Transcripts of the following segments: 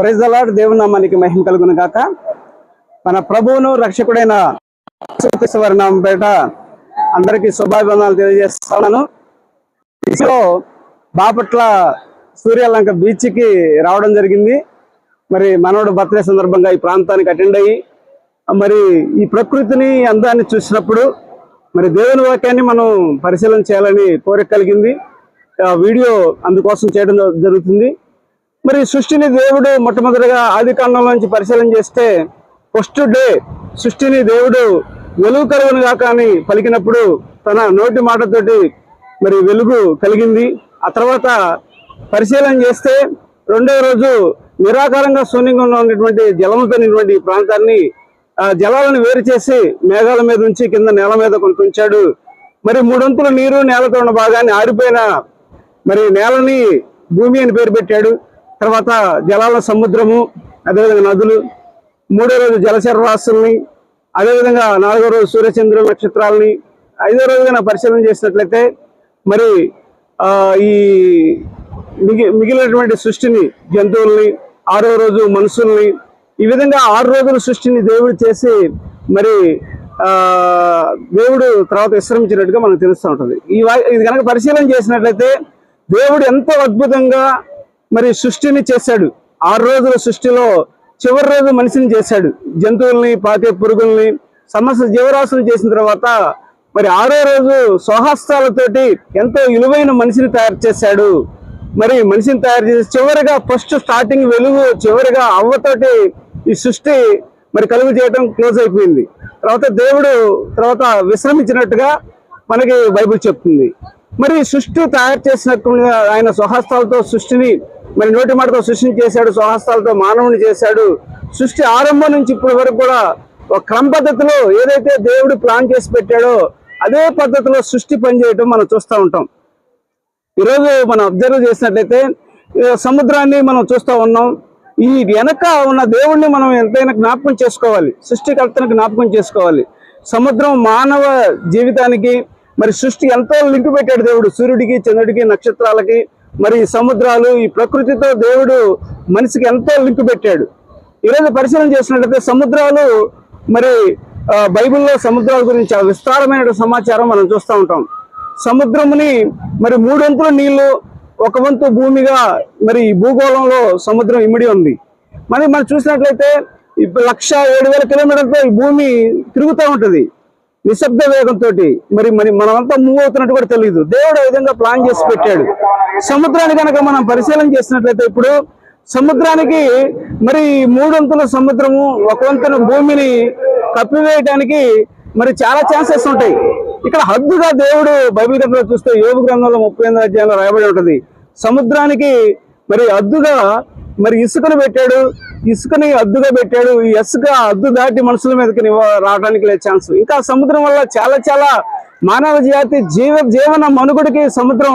Praise అలాడ్ దేవుని నామానికి మహిమ కలుగును గాక. మన ప్రభువును రక్షకుడైన వారి నామం పేట అందరికీ శుభాభివందనాలు తెలియజేస్తున్నాను. లో బాపట్ల సూర్యలంక బీచ్కి రావడం జరిగింది. మరి మనవడు బర్త్డే సందర్భంగా ఈ ప్రాంతానికి అటెండ్ అయ్యి మరి ఈ ప్రకృతిని అందాన్ని చూసినప్పుడు మరి దేవుని వాక్యాన్ని మనం పరిశీలన చేయాలని కోరిక కలిగింది. ఆ వీడియో అందుకోసం చేయడం జరుగుతుంది. మరి సృష్టిని దేవుడు మొట్టమొదటిగా ఆది నుంచి పరిశీలన చేస్తే ఫస్ట్ డే సృష్టిని దేవుడు వెలుగు కలుగును గాక అని పలికినప్పుడు తన నోటి మాటతోటి మరి వెలుగు కలిగింది. ఆ తర్వాత పరిశీలన చేస్తే రెండో రోజు నిరాకారంగా శూన్యంగా ఉన్నటువంటి జలముతో ప్రాంతాన్ని ఆ జలాలను వేరు చేసి మేఘాల మీద ఉంచి కింద నేల మీద కొంత ఉంచాడు. మరి మూడొంతుల నీరు నేలతో ఉన్న భాగాన్ని ఆరిపోయిన మరి నేలని భూమి అని పేరు పెట్టాడు. తర్వాత జలాల సముద్రము అదేవిధంగా నదులు మూడో రోజు జలచర రాశుల్ని అదేవిధంగా నాలుగో రోజు సూర్యచంద్ర నక్షత్రాలని ఐదో రోజుగా పరిశీలన చేసినట్లయితే మరి ఈ మిగి మిగిలినటువంటి సృష్టిని జంతువుల్ని ఆరో రోజు మనుషుల్ని ఈ విధంగా ఆరు రోజుల సృష్టిని దేవుడు చేసి మరి దేవుడు తర్వాత విశ్రమించినట్టుగా మనకు తెలుస్తూ ఉంటుంది. ఈ ఇది కనుక పరిశీలన చేసినట్లయితే దేవుడు ఎంతో అద్భుతంగా మరి సృష్టిని చేశాడు. ఆరు రోజుల సృష్టిలో చివరి రోజు మనిషిని చేశాడు. జంతువుల్ని పాకే పురుగుల్ని సమస్త జీవరాశులు చేసిన తర్వాత మరి ఆరో రోజు స్వహస్తాలతోటి ఎంతో విలువైన మనిషిని తయారు చేశాడు. మరి మనిషిని తయారు చేసి చివరిగా ఫస్ట్ స్టార్టింగ్ వెలుగు చివరిగా అవ్వతోటి ఈ సృష్టి మరి కలుగు చేయడం క్లోజ్ అయిపోయింది. తర్వాత దేవుడు తర్వాత విశ్రమించినట్టుగా మనకి బైబిల్ చెప్తుంది. మరి సృష్టి తయారు చేసినట్టు ఆయన స్వహస్తాలతో సృష్టిని మరి నోటి మాటతో సృష్టిని చేశాడు స్వహస్తాలతో మానవుని చేశాడు. సృష్టి ఆరంభం నుంచి ఇప్పటి వరకు కూడా ఒక క్రమ పద్ధతిలో ఏదైతే దేవుడు ప్లాన్ చేసి పెట్టాడో అదే పద్ధతిలో సృష్టి పనిచేయటం మనం చూస్తూ ఉంటాం. ఈరోజు మనం అబ్జర్వ్ చేసినట్లయితే సముద్రాన్ని మనం చూస్తూ ఉన్నాం. ఈ వెనక ఉన్న దేవుణ్ణి మనం ఎంతైనా జ్ఞాపకం చేసుకోవాలి. సృష్టికర్తను జ్ఞాపకం చేసుకోవాలి. సముద్రం మానవ జీవితానికి మరి సృష్టి ఎంతో లింక్ పెట్టాడు దేవుడు. సూర్యుడికి చంద్రుడికి నక్షత్రాలకి మరి సముద్రాలు ఈ ప్రకృతితో దేవుడు మనిషికి ఎంతో లింక్ పెట్టాడు. ఈరోజు పరిశీలన చేసినట్లయితే సముద్రాలు మరి బైబిల్లో సముద్రాల గురించి చాలా విస్తారమైన సమాచారం మనం చూస్తూ ఉంటాం. సముద్రముని మరి మూడొంతుల నీళ్ళు ఒక వంతు భూమిగా మరి ఈ భూగోళంలో సముద్రం ఇమిడి ఉంది. మరి మనం చూసినట్లయితే ఇప్పుడు లక్ష ఏడు వేల కిలోమీటర్లతో ఈ భూమి తిరుగుతూ ఉంటుంది. నిశ్శబ్ద వేగంతో మరి మరి మనమంతా మూవ్ అవుతున్నట్టు కూడా తెలియదు దేవుడు ఆ విధంగా ప్లాన్ చేసి పెట్టాడు. సముద్రాన్ని కనుక మనం పరిశీలన చేసినట్లయితే ఇప్పుడు సముద్రానికి మరి మూడొంతుల సముద్రము ఒక వంతున భూమిని కప్పివేయడానికి మరి చాలా ఛాన్సెస్ ఉంటాయి. ఇక్కడ హద్దుగా దేవుడు బైబిల్ గ్రంథంలో చూస్తే యోగు గ్రంథంలో ముప్పై ఎనిమిది అధ్యాయంలో రాయబడి ఉంటుంది. సముద్రానికి మరి హద్దుగా మరి ఇసుకను పెట్టాడు. ఇసుకని అద్దుగా పెట్టాడు. ఈ ఇసుక అద్దు దాటి మనుషుల మీదకి రావడానికి లేదు ఛాన్స్ ఇంకా సముద్రం వల్ల చాలా చాలా మానవ జాతి జీవ జీవన మనుగడకి సముద్రం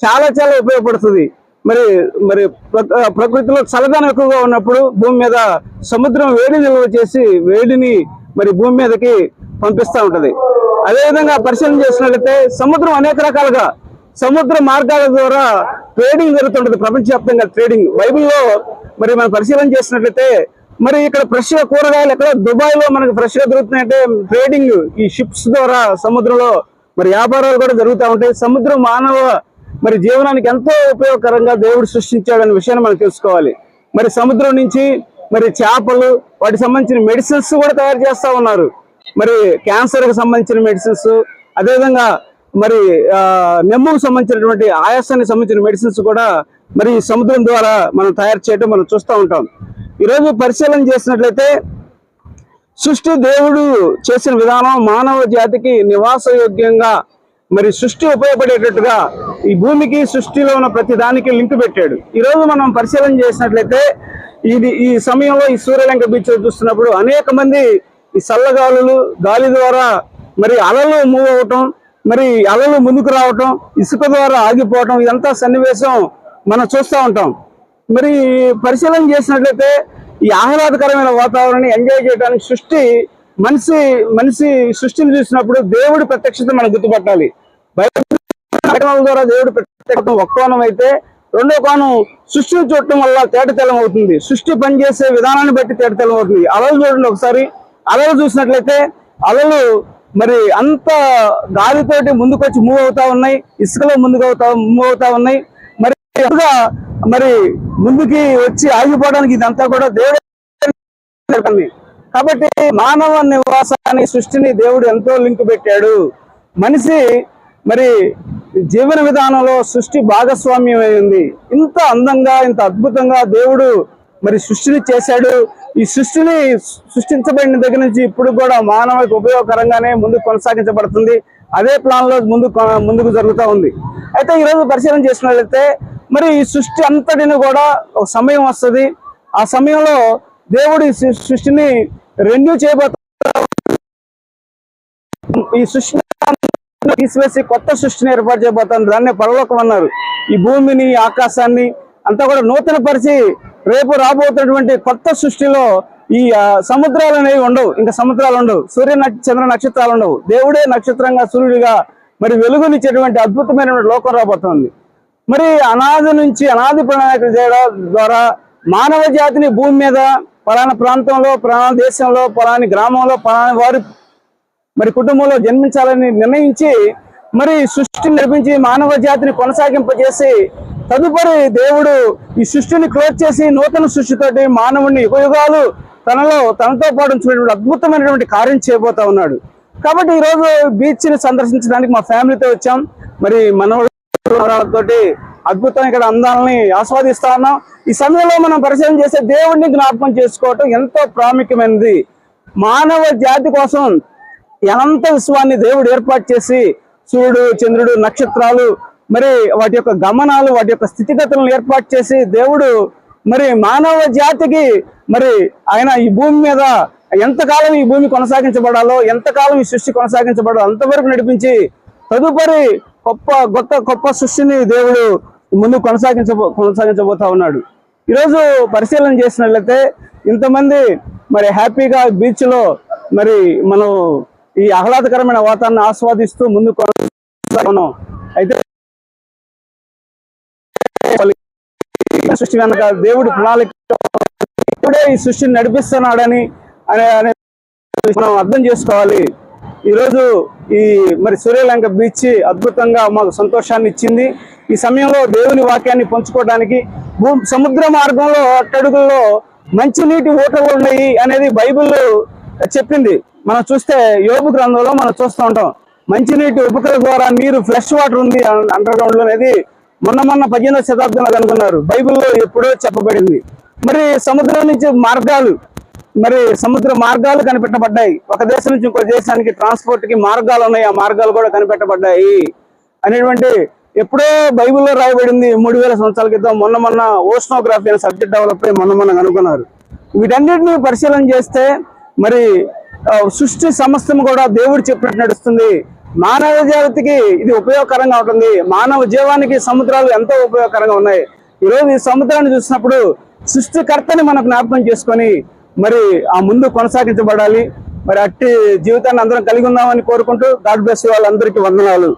చాలా చాలా ఉపయోగపడుతుంది. మరి మరి ప్ర- ప్రకృతిలో చల్లదనం ఎక్కువగా ఉన్నప్పుడు భూమి మీద సముద్రం వేడి నిల్వ చేసి వేడిని మరి భూమి మీదకి పంపిస్తూ ఉంటుంది. అదేవిధంగా పరిశీలన చేసినట్లయితే సముద్రం అనేక రకాలుగా సముద్ర మార్గాల ద్వారా ట్రేడింగ్ జరుగుతుంటది. ప్రపంచవ్యాప్తంగా ట్రేడింగ్ బైబిల్లో మరి మనం పరిశీలన చేసినట్లయితే మరి ఇక్కడ ఫ్రెష్గా కూరగాయలు ఎక్కడ దుబాయ్లో మనకు ఫ్రెష్గా దొరుకుతున్నాయంటే ట్రేడింగ్ ఈ షిప్స్ ద్వారా సముద్రంలో మరి వ్యాపారాలు కూడా జరుగుతూ ఉంటాయి. సముద్రం మానవ మరి జీవనానికి ఎంతో ఉపయోగకరంగా దేవుడు సృష్టించాడనే విషయాన్ని మనం తెలుసుకోవాలి. మరి సముద్రం నుంచి మరి చేపలు వాటికి సంబంధించిన మెడిసిన్స్ కూడా తయారు చేస్తా ఉన్నారు. మరి క్యాన్సర్కి సంబంధించిన మెడిసిన్స్ అదేవిధంగా మరి ఆ, నెమ్ముకు సంబంధించినటువంటి ఆయాసానికి సంబంధించిన మెడిసిన్స్ కూడా మరి సముద్రం ద్వారా మనం తయారు చేయడం మనం చూస్తూ ఉంటాం. ఈరోజు పరిశీలన చేసినట్లయితే సృష్టి దేవుడు చేసిన విధానం మానవ జాతికి నివాసయోగ్యంగా మరి సృష్టి ఉపయోగపడేటట్టుగా ఈ భూమికి సృష్టిలో ఉన్న ప్రతి దానికి లింక్ పెట్టాడు. ఈరోజు మనం పరిశీలన చేసినట్లయితే ఇది ఈ సమయంలో ఈ సూర్యలంక బీచ్ చూస్తున్నప్పుడు అనేక మంది ఈ చల్లగాలులు గాలి ద్వారా మరి అలలు మూవ్ అవటం మరి అలలు ముందుకు రావటం ఇసుక ద్వారా ఆగిపోవటం ఇదంతా సన్నివేశం మనం చూస్తూ ఉంటాం. మరి పరిశీలన చేసినట్లయితే ఈ ఆహ్లాదకరమైన వాతావరణాన్ని ఎంజాయ్ చేయడానికి సృష్టి మనిషి మనిషి సృష్టిని చూసినప్పుడు దేవుడి ప్రత్యక్షత మనం గుర్తుపట్టాలి. బయటల ద్వారా దేవుడు ప్రత్యక్షత ఒక్కోణం అయితే రెండో కోణం సృష్టిని చూడటం వల్ల తేటతెలం అవుతుంది. సృష్టి పనిచేసే విధానాన్ని బట్టి తేటతెలం అవుతుంది. అలలు చూడండి ఒకసారి. అలలు చూసినట్లయితే అలలు మరి అంత గాలితోటి ముందుకొచ్చి మూవ్ అవుతా ఉన్నాయి ఇసుకలో ముందుకు అవుతా మూవ్ అవుతా ఉన్నాయి. మరి మరి ముందుకి వచ్చి ఆగిపోవడానికి ఇదంతా కూడా దేవుడు కాబట్టి మానవ నివాసాన్ని సృష్టిని దేవుడు ఎంతో లింక్ పెట్టాడు. మనిషి మరి జీవన విధానంలో సృష్టి భాగస్వామ్యం అయింది ఇంత అందంగా ఇంత అద్భుతంగా దేవుడు మరి సృష్టిని చేశాడు. ఈ సృష్టిని సృష్టించబడిన దగ్గర నుంచి ఇప్పుడు కూడా మానవులకు ఉపయోగకరంగానే ముందు కొనసాగించబడుతుంది. అదే ప్లాన్లో ముందు ముందుకు జరుగుతూ ఉంది. అయితే ఈరోజు పరిశీలన చేసినట్లయితే మరి ఈ సృష్టి అంతటిని కూడా ఒక సమయం వస్తుంది. ఆ సమయంలో దేవుడు ఈ సృష్టిని రెన్యూ చేయబోతా ఈ సృష్టిని తీసివేసి కొత్త సృష్టిని ఏర్పాటు చేయబోతాను దాన్ని పరలోకం అన్నారు. ఈ భూమిని ఆకాశాన్ని అంతా కూడా నూతన పరిచి రేపు రాబోతున్నటువంటి కొత్త సృష్టిలో ఈ సముద్రాలు అనేవి ఉండవు. ఇంకా సముద్రాలు ఉండవు. సూర్య చంద్ర నక్షత్రాలు ఉండవు. దేవుడే నక్షత్రంగా సూర్యుడిగా మరి వెలుగునిచ్చేటువంటి అద్భుతమైన లోకం రాబోతోంది. మరి అనాది నుంచి అనాది ప్రణాళిక చేయడం ద్వారా మానవ జాతిని భూమి మీద పలానా ప్రాంతంలో పలానా దేశంలో పలాని గ్రామంలో పలాని వారి మరి కుటుంబంలో జన్మించాలని నిర్ణయించి మరి సృష్టిని నిర్మించి మానవ జాతిని కొనసాగింపజేసి తదుపరి దేవుడు ఈ సృష్టిని క్లోజ్ చేసి నూతన సృష్టితోటి మానవుడిని యుగయుగాలు తనలో తనతో పాటు ఉంచినటువంటి అద్భుతమైనటువంటి కార్యం చేయబోతా ఉన్నాడు. కాబట్టి ఈ రోజు బీచ్ని సందర్శించడానికి మా ఫ్యామిలీతో వచ్చాం. మరి మనవరాలతోటి అద్భుతం ఇక్కడ అందాలని ఆస్వాదిస్తా ఉన్నాం. ఈ సమయంలో మనం పరిశీలన చేసే దేవుడిని జ్ఞాపకం చేసుకోవటం ఎంతో ప్రాముఖ్యమైనది. మానవ జాతి కోసం అనంత విశ్వాన్ని దేవుడు ఏర్పాటు చేసి సూర్యుడు చంద్రుడు నక్షత్రాలు మరి వాటి యొక్క గమనాలు వాటి యొక్క స్థితిగతులను ఏర్పాటు చేసి దేవుడు మరి మానవ జాతికి మరి ఆయన ఈ భూమి మీద ఎంతకాలం ఈ భూమి కొనసాగించబడాలో ఎంతకాలం ఈ సృష్టి కొనసాగించబడాలో అంతవరకు నడిపించి తదుపరి గొప్ప గొప్ప గొప్ప సృష్టిని దేవుడు ముందు కొనసాగించబో కొనసాగించబోతా ఉన్నాడు. ఈరోజు పరిశీలన చేసినట్లయితే ఇంతమంది మరి హ్యాపీగా బీచ్లో మరి మనం ఈ ఆహ్లాదకరమైన వాతావరణాన్ని ఆస్వాదిస్తూ ముందు కొనసాగుతున్నాం. అయితే ఈ సృష్టి వెనక దేవుడి ప్రణాళిక దేవుడే ఈ సృష్టిని నడిపిస్తున్నాడని అనే అనే మనం అర్థం చేసుకోవాలి. ఈరోజు ఈ మరి సూర్యలంక బీచ్ అద్భుతంగా మాకు సంతోషాన్ని ఇచ్చింది. ఈ సమయంలో దేవుని వాక్యాన్ని పంచుకోవడానికి భూ సముద్ర మార్గంలో అట్టడుగుల్లో మంచినీటి ఓటలు ఉన్నాయి అనేది బైబిల్ చెప్పింది. మనం చూస్తే యోగు గ్రంథంలో మనం చూస్తూ ఉంటాం. మంచినీటి ఉపకరణ ద్వారా నీరు ఫ్రెష్ వాటర్ ఉంది అండర్ గ్రౌండ్లో అనేది మొన్న మొన్న పద్దెనిమిదవ శతాబ్దంలో కనుగొన్నారు. బైబిల్లో ఎప్పుడో చెప్పబడింది. మరి సముద్రం నుంచి మార్గాలు మరి సముద్ర మార్గాలు కనిపెట్టబడ్డాయి. ఒక దేశం నుంచి ఇంకో దేశానికి ట్రాన్స్పోర్ట్కి మార్గాలు ఉన్నాయి. ఆ మార్గాలు కూడా కనిపెట్టబడ్డాయి అనేటువంటి ఎప్పుడో బైబిల్లో రాయబడింది. మూడు వేల సంవత్సరాల క్రితం మొన్న మొన్న ఓస్నోగ్రఫీ అనే సబ్జెక్ట్ డెవలప్ అయ్యి మొన్న మొన్న కనుగొన్నారు. వీటన్నిటిని పరిశీలన చేస్తే మరి సృష్టి సమస్తం కూడా దేవుడు చెప్పినట్టు నడుస్తుంది. మానవ జాతికి ఇది ఉపయోగకరంగా ఉంటుంది. మానవ జీవానికి సముద్రాలు ఎంతో ఉపయోగకరంగా ఉన్నాయి. ఈరోజు ఈ సముద్రాన్ని చూసినప్పుడు సృష్టికర్తని మనం జ్ఞాపకం చేసుకొని మరి ఆ ముందు కొనసాగించబడాలి. మరి అట్టి జీవితాన్ని అందరం కలిగి ఉందామని కోరుకుంటూ గాడ్ బ్లెస్ వాళ్ళందరికీ వందనాలు.